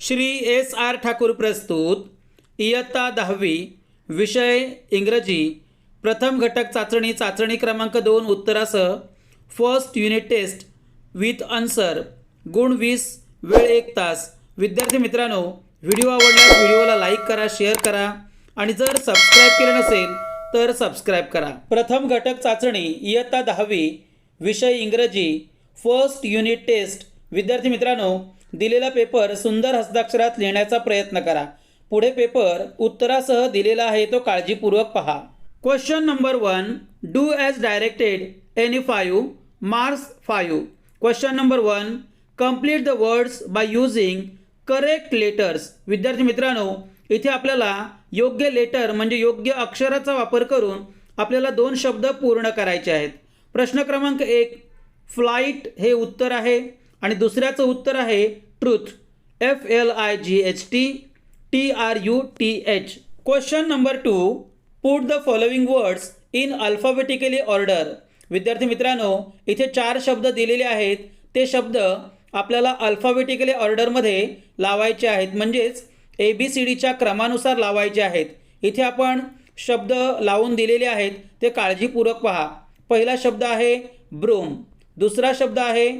Shri S R Thakur प्रस्तुत इयत्ता दहावी विषय इंग्रजी प्रथम घटक चाचणी चाचणी क्रमांक दोन उत्तरासह first unit test with answer गुण वीस वेळ एक तास. विद्यार्थी मित्रांनो व्हिडिओ आवडल्यास व्हिडिओला लाईक करा शेअर करा आणि जर सबस्क्राईब केलं नसेल तर सबस्क्राईब करा. प्रथम घटक चाचणी इयत्ता दहावी विषय इंग्रजी फर्स्ट युनिट टेस्ट विद्यार्थी मित्रांनो दिलेला पेपर सुंदर हस्ताक्षरात लिहिण्याचा प्रयत्न करा. पुढे पेपर उत्तरासह दिलेला आहे तो काळजीपूर्वक पहा. Question number one do as directed any five marks five question number one complete the words by using correct letters विद्यार्थी मित्रांनो इथे आपल्याला योग्य लेटर म्हणजे योग्य अक्षराचा वापर करून आपल्याला दोन शब्द पूर्ण करायचे आहेत. प्रश्न क्रमांक एक फ्लाईट हे उत्तर आहे. आणि दुसऱ्याचं उत्तर आहे truth F L I G H T T R U T H question number two put the following words in alphabetically order विद्यार्थी मित्रांनो इथे चार शब्द दिलेले आहेत. ते शब्द आपल्याला अल्फाबेटिकली ऑर्डरमध्ये लावायचे आहेत. म्हणजेच ए बी सी डीच्या क्रमानुसार लावायचे आहेत. इथे आपण शब्द लावून दिलेले आहेत. ते काळजीपूर्वक पहा. पहिला शब्द आहे ब्रूम दुसरा शब्द आहे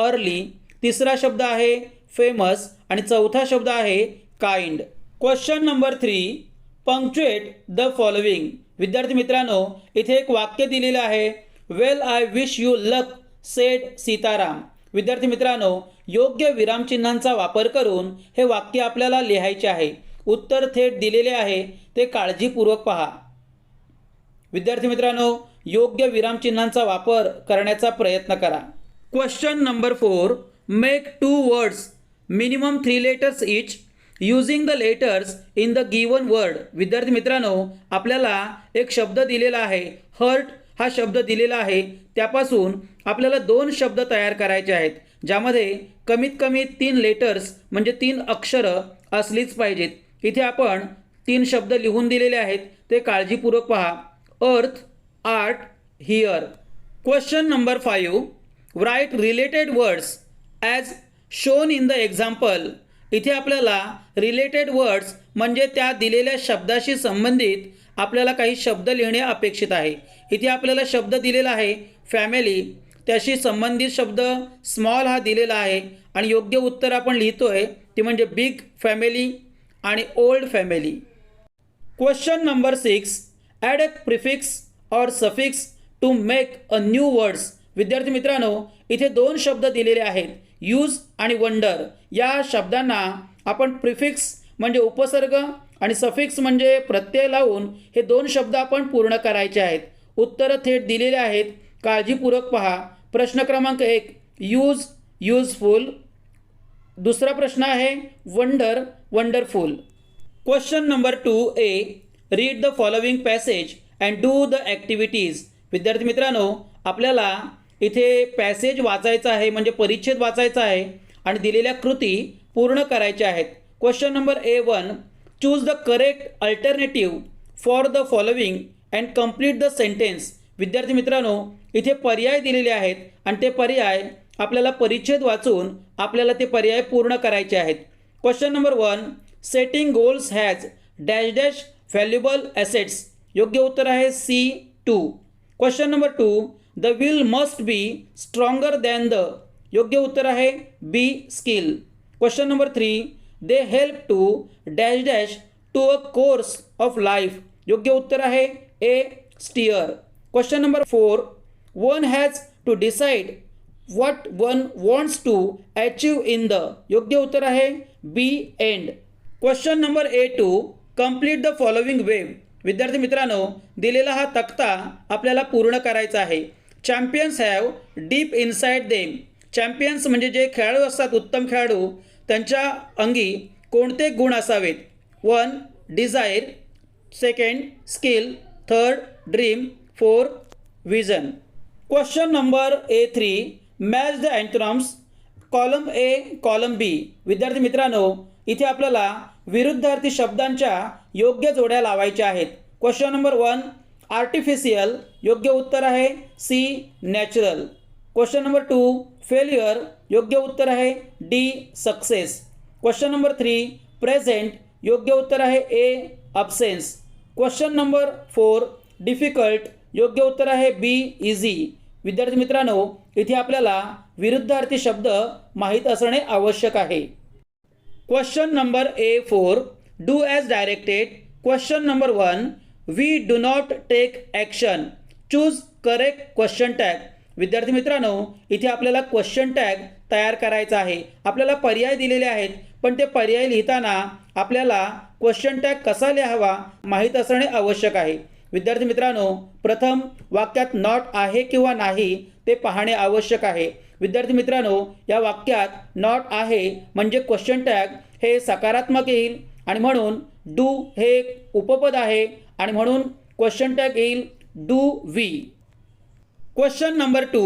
अर्ली तिसरा शब्द आहे फेमस आणि चौथा शब्द आहे kind. Question number three punctuate the following विद्यार्थी मित्रांनो इथे एक वाक्य दिलेलं आहे. Well I wish you luck said Sitaram. विद्यार्थी मित्रांनो योग्य विरामचिन्हांचा वापर करून हे वाक्य आपल्याला लिहायचे आहे. उत्तर थेट दिलेले आहे. ते काळजीपूर्वक पहा. विद्यार्थी मित्रांनो योग्य विरामचिन्हांचा वापर करण्याचा प्रयत्न करा. Question number four make two words minimum three letters each using the letters in the given word विद्यार्थी मित्रांनो आपल्याला एक शब्द दिलेला आहे. हर्ट हा शब्द दिलेला आहे. त्यापासून आपल्याला दोन शब्द तयार करायचे आहेत. ज्यामध्ये कमीत कमी तीन लेटर्स म्हणजे तीन अक्षरं असलीच पाहिजेत. इथे आपण तीन शब्द लिहून दिलेले आहेत. ते काळजीपूर्वक पहा. Earth art hear question number five write related words as shown in the example इथे आपल्याला रिलेटेड वर्ड्स म्हणजे त्या दिलेल्या शब्दाशी संबंधित आपल्याला काही शब्द लिहिणे अपेक्षित आहे. इथे आपल्याला शब्द दिलेला आहे फॅमिली त्याशी संबंधित शब्द स्मॉल हा दिलेला आहे. आणि योग्य उत्तर आपण लिहितो आहे ती म्हणजे बिग फॅमिली आणि old family question number six add a prefix or suffix to make a new words विद्यार्थी मित्रांनो इथे दोन शब्द दिलेले आहेत. यूज आणि वंडर या शब्दांना आपण प्रिफिक्स म्हणजे उपसर्ग आणि सफिक्स म्हणजे प्रत्यय लावून हे दोन शब्द आपण पूर्ण करायचे आहेत. उत्तरं थेट दिलेले आहेत. काळजीपूर्वक पहा. प्रश्न क्रमांक एक यूज यूजफुल दुसरा प्रश्न आहे wonder wonderful question number two A read the following passage and do the activities विद्यार्थी मित्रांनो आपल्याला इथे पॅसेज वाचायचा आहे म्हणजे परिच्छेद वाचायचा आहे आणि दिलेल्या कृती पूर्ण करायच्या आहेत. Question number A one choose the correct alternative for the following and complete the sentence विद्यार्थी मित्रांनो इथे पर्याय दिलेले आहेत आणि ते पर्याय आपल्याला परिच्छेद वाचून आपल्याला ते पर्याय पूर्ण करायचे आहेत. Question number one setting goals has dash dash valuable assets योग्य उत्तर आहे C two question number two the will must be stronger than the योग्य उत्तर आहे B skill question number three they help to dash dash to a course of life योग्य उत्तर आहे A steer question number four one has to decide what one wants to achieve in the योग्य उत्तर आहे B and question number A two complete the following web विद्यार्थी मित्रांनो दिलेला हा तक्ता आपल्याला पूर्ण करायचा आहे. Champions have deep inside them champions म्हणजे जे खेळाडू असतात उत्तम खेळाडू त्यांच्या अंगी कोणते गुण असावेत? One desire second skill third dream four vision question number A three match the antonyms column A column B विद्यार्थी मित्रांनो इथे आपल्याला विरुद्धार्थी शब्दांच्या योग्य जोड्या लावायच्या आहेत. क्वेश्चन नंबर वन आर्टिफिशियल योग्य उत्तर आहे C natural. Question number two failure योग्य उत्तर आहे D success. Question number three present योग्य उत्तर आहे A absence question number four difficult योग्य उत्तर आहे बी इझी विद्यार्थी मित्रांनो इथे आपल्याला विरुद्धार्थी शब्द माहीत असणे आवश्यक आहे. Question number A four do as directed question number one we do not take action choose correct question tag विद्यार्थी मित्रांनो इथे आपल्याला क्वेश्चन टॅग तयार करायचा आहे. आपल्याला पर्याय दिलेले आहेत पण ते पर्याय लिहिताना आपल्याला क्वेश्चन टॅग कसा लिहावा माहीत असणे आवश्यक आहे. विद्यार्थी मित्रांनो प्रथम वाक्यात नॉट आहे किंवा नाही ते पाहणे आवश्यक आहे. विद्यार्थी मित्रांनो या वाक्यात नॉट आहे म्हणजे क्वेश्चन टॅग हे सकारात्मक येईल आणि म्हणून डू हे एक उपपद आहे. आणि म्हणून क्वेश्चन टॅग येईल do we question number two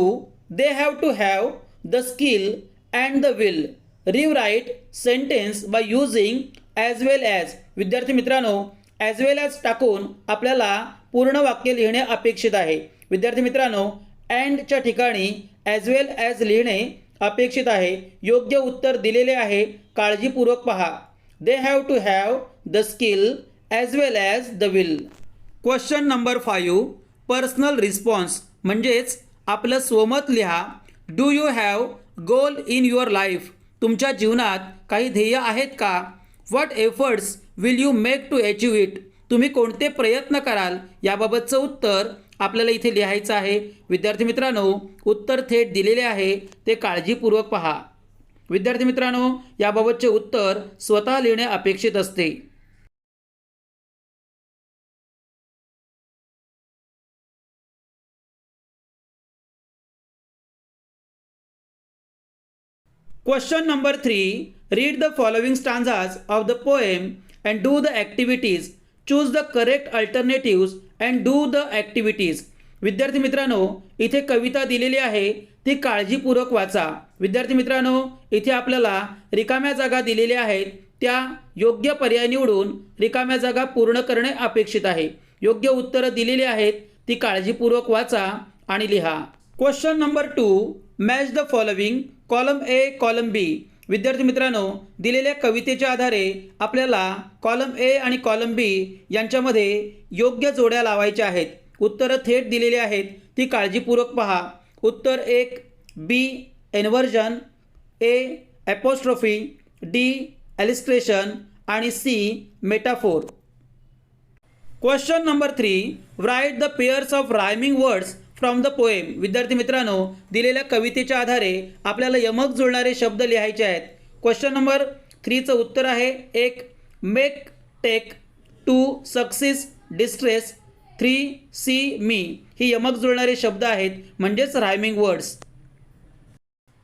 they have to have the skill and the will rewrite sentence by using as well as विद्यार्थी मित्रांनो ॲज वेल ॲज टाकून आपल्याला पूर्ण वाक्य लिहिणे अपेक्षित आहे. विद्यार्थी मित्रांनो अँडच्या ठिकाणी ॲज वेल ॲज लिहिणे अपेक्षित आहे. योग्य उत्तर दिलेले आहे. काळजीपूर्वक पहा. They have to have the skill as well as the will question number five personal response म्हणजेच आपलं स्वमत लिहा. Do you have goal in your life तुमच्या जीवनात काही ध्येय आहेत का? What efforts will you make to achieve it तुम्ही कोणते प्रयत्न कराल? याबाबतचं उत्तर आपल्याला इथे लिहायचं आहे. विद्यार्थी मित्रांनो उत्तर थेट दिलेले आहे. ते काळजीपूर्वक पहा. विद्यार्थी मित्रांनो याबाबतचे उत्तर स्वतः लिहिणे अपेक्षित असते. Question number 3 Read the following stanzas of the poem and do the activities. Choose the correct alternatives and do the activities. विद्यार्थी मित्रांनो इथे कविता दिलेली आहे ती काळजीपूर्वक वाचा विद्यार्थी मित्रांनो इथे आपल्याला रिकाम्या जागा दिलेल्या आहेत त्या योग्य पर्याय निवडून रिकाम्या जागा पूर्ण करणे अपेक्षित आहे योग्य उत्तरं दिलेली आहेत ती काळजीपूर्वक वाचा आणि लिहा question number two match the following column A column B. विद्यार्थी मित्रांनो दिलेल्या कवितेच्या आधारे आपल्याला कॉलम ए आणि कॉलम बी यांच्यामध्ये योग्य जोड्या लावायच्या आहेत. उत्तरं थेट दिलेली आहेत. ती काळजीपूर्वक पहा. उत्तर एक B inversion A apostrophe D alliteration आणि C metaphor. Question number three write the pairs of rhyming words from the poem विद्यार्थी मित्रांनो दिलेल्या कवितेच्या आधारे आपल्याला यमक जुळणारे शब्द लिहायचे आहेत. क्वेश्चन नंबर थ्रीचं उत्तर आहे. एक make take two success distress three see me ही यमक जुळणारे शब्द आहेत म्हणजेच रायमिंग वर्ड्स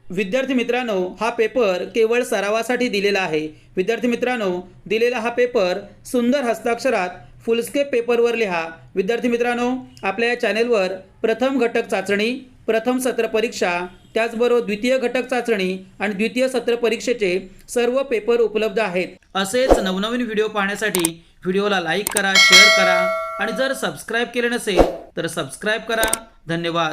विद्यार्थी मित्रांनो हा पेपर केवळ सरावासाठी दिलेला आहे. विद्यार्थी मित्रांनो दिलेला हा पेपर सुंदर हस्ताक्षरात फुलस्केप पेपरवर लिहा. विद्यार्थी मित्रांनो आपल्या या चॅनेलवर प्रथम घटक चाचणी प्रथम सत्र परीक्षा त्याचबरोबर द्वितीय घटक चाचणी आणि द्वितीय सत्र परीक्षेचे सर्व पेपर उपलब्ध आहेत. असेच नवनवीन व्हिडिओ पाहण्यासाठी व्हिडिओला लाईक करा शेअर करा आणि जर सबस्क्राईब केले नसेल तर सबस्क्राईब करा. धन्यवाद.